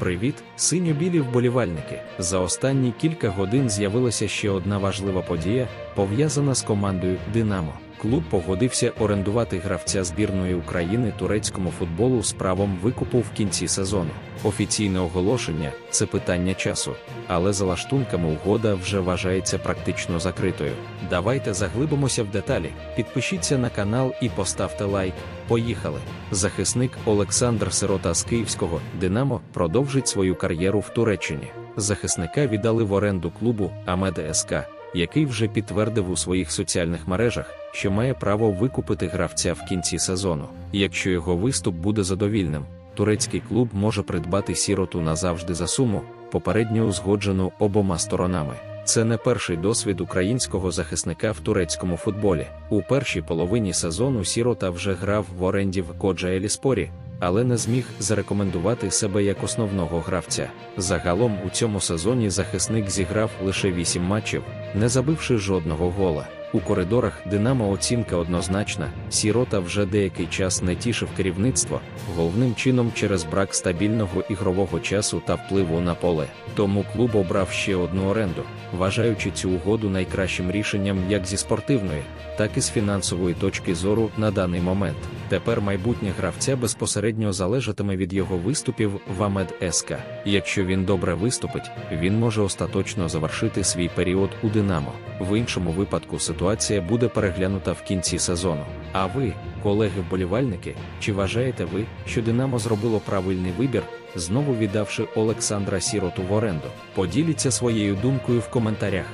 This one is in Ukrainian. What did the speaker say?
Привіт, синьо-білі вболівальники. За останні кілька годин з'явилася ще одна важлива подія, пов'язана з командою Динамо. Клуб погодився орендувати гравця збірної України турецькому футболу з правом викупу в кінці сезону. Офіційне оголошення це питання часу, але за лаштунками угода вже вважається практично закритою. Давайте заглибимося в деталі. Підпишіться на канал і поставте лайк. Поїхали. Захисник Олександр Сирота з Київського Динамо продовжить свою кар'єру в Туреччині. Захисника віддали в оренду клубу Амед СК, який вже підтвердив у своїх соціальних мережах, що має право викупити гравця в кінці сезону. Якщо його виступ буде задовільним, турецький клуб може придбати сіроту назавжди за суму, попередньо узгоджену обома сторонами. Це не перший досвід українського захисника в турецькому футболі. У першій половині сезону Сірота вже грав в оренді в Коджа Еліспорі, але не зміг зарекомендувати себе як основного гравця. Загалом у цьому сезоні захисник зіграв лише 8 матчів, не забивши жодного гола. У коридорах Динамо оцінка однозначна, Сірота вже деякий час не тішив керівництво, головним чином через брак стабільного ігрового часу та впливу на поле. Тому клуб обрав ще одну оренду, вважаючи цю угоду найкращим рішенням як зі спортивної, так і з фінансової точки зору на даний момент. Тепер майбутнє гравця безпосередньо залежатиме від його виступів в Амед СК. Якщо він добре виступить, він може остаточно завершити свій період у Динамо. В іншому випадку ситуація буде переглянута в кінці сезону. А ви, колеги-вболівальники, чи вважаєте ви, що Динамо зробило правильний вибір, знову віддавши Олександра Сіроту в оренду? Поділіться своєю думкою в коментарях.